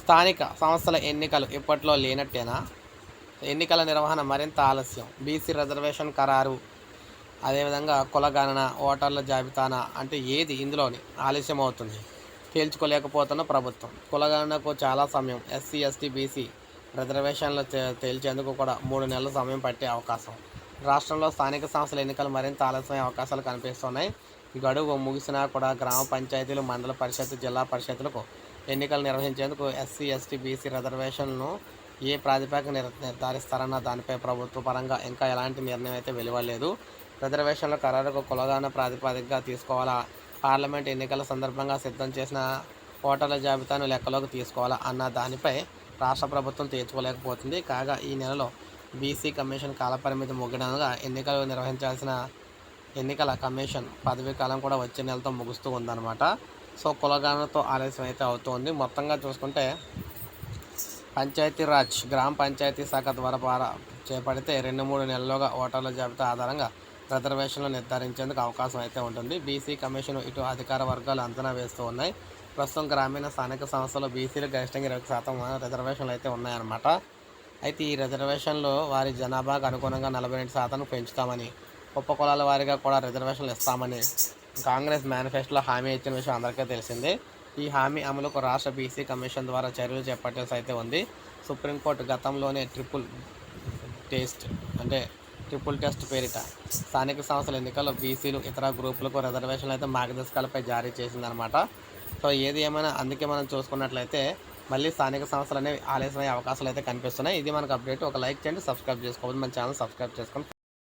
స్థానిక సంస్థల ఎన్నికలు ఇప్పట్లో లేనట్టేనా? ఎన్నికల నిర్వహణ మరింత ఆలస్యం. బీసీ రిజర్వేషన్ ఖరారు. అదేవిధంగా కులగణన ఓటర్ల జాబితానా? అంటే ఏది ఇందులోని ఆలస్యం అవుతుంది తేల్చుకోలేకపోతున్న ప్రభుత్వం. కులగణనకు చాలా సమయం. ఎస్సీ ఎస్టీ బీసీ రిజర్వేషన్లు తేల్చేందుకు కూడా మూడు నెలల సమయం పట్టే అవకాశం. రాష్ట్రంలో స్థానిక సంస్థల ఎన్నికలు మరింత ఆలస్యమయ్యే అవకాశాలు కనిపిస్తున్నాయి. గడువు ముగిసినా కూడా గ్రామ పంచాయతీలు మండల పరిషత్ జిల్లా పరిషత్లకు ఎన్నికలు నిర్వహించేందుకు ఎస్సీ ఎస్టీ బీసీ రిజర్వేషన్ను ఏ ప్రాతిపదిక నిర్ నిర్ధారిస్తారన్న దానిపై ప్రభుత్వ పరంగా ఇంకా ఎలాంటి నిర్ణయం అయితే వెలువడలేదు. రిజర్వేషన్ల ఖరారుకు కులగాన ప్రాతిపదికగా తీసుకోవాలా? పార్లమెంట్ ఎన్నికల సందర్భంగా సిద్ధం చేసిన ఓటర్ల జాబితాను లెక్కలోకి తీసుకోవాలా అన్న దానిపై రాష్ట్ర ప్రభుత్వం తీర్చుకోలేకపోతుంది. కాగా ఈ నెలలో బీసీ కమిషన్ కాలపరిమితి ముగ్గడంగా ఎన్నికలు నిర్వహించాల్సిన ఎన్నికల కమిషన్ పదవీ కాలం కూడా వచ్చే నెలతో ముగుస్తూ ఉందన్నమాట. సో కులగానతో ఆలస్యం అయితే అవుతోంది. మొత్తంగా చూసుకుంటే పంచాయతీరాజ్ గ్రామ పంచాయతీ శాఖ ద్వారా చేపడితే రెండు మూడు నెలల్లోగా ఓటర్ల జాబితా ఆధారంగా రిజర్వేషన్లు నిర్ధారించేందుకు అవకాశం అయితే ఉంటుంది. బీసీ కమిషన్ ఇటు అధికార వర్గాలు అంచనా వేస్తూ ఉన్నాయి. ప్రస్తుతం గ్రామీణ స్థానిక సంస్థలు బీసీలు గరిష్టంగా ఇరవై శాతం రిజర్వేషన్లు అయితే ఉన్నాయన్నమాట. అయితే ఈ రిజర్వేషన్లు వారి జనాభాకు అనుగుణంగా నలభై రెండు శాతం పెంచుతామని ఉప కులాల వారిగా కూడా రిజర్వేషన్లు ఇస్తామని కాంగ్రెస్ మేనిఫెస్టోలో హామీ ఇచ్చిన విషయం అందరికీ తెలిసిందే. ఈ హామీ అమలుకు రాష్ట్ర బీసీ కమిషన్ ద్వారా చర్యలు చేపట్టాల్సి అయితే ఉంది. సుప్రీంకోర్టు గతంలోనే ట్రిపుల్ టెస్ట్ అంటే ట్రిపుల్ టెస్ట్ పేరిట స్థానిక సంస్థల ఎన్నికల్లో బీసీలు ఇతర గ్రూపులకు రిజర్వేషన్లు అయితే మార్గదర్శకాలపై జారీ చేసిందనమాట సో ఏది ఏమైనా అందుకే మనం చూసుకున్నట్లయితే మళ్ళీ స్థానిక సంస్థలు అనేవి ఆలస్యమయ్యే అవకాశాలు అయితే కనిపిస్తున్నాయి. ఇది మనకు అప్డేట్. ఒక లైక్ చేయండి సబ్స్క్రైబ్ చేసుకోవద్దు. మన ఛానల్ సబ్స్క్రైబ్ చేసుకొని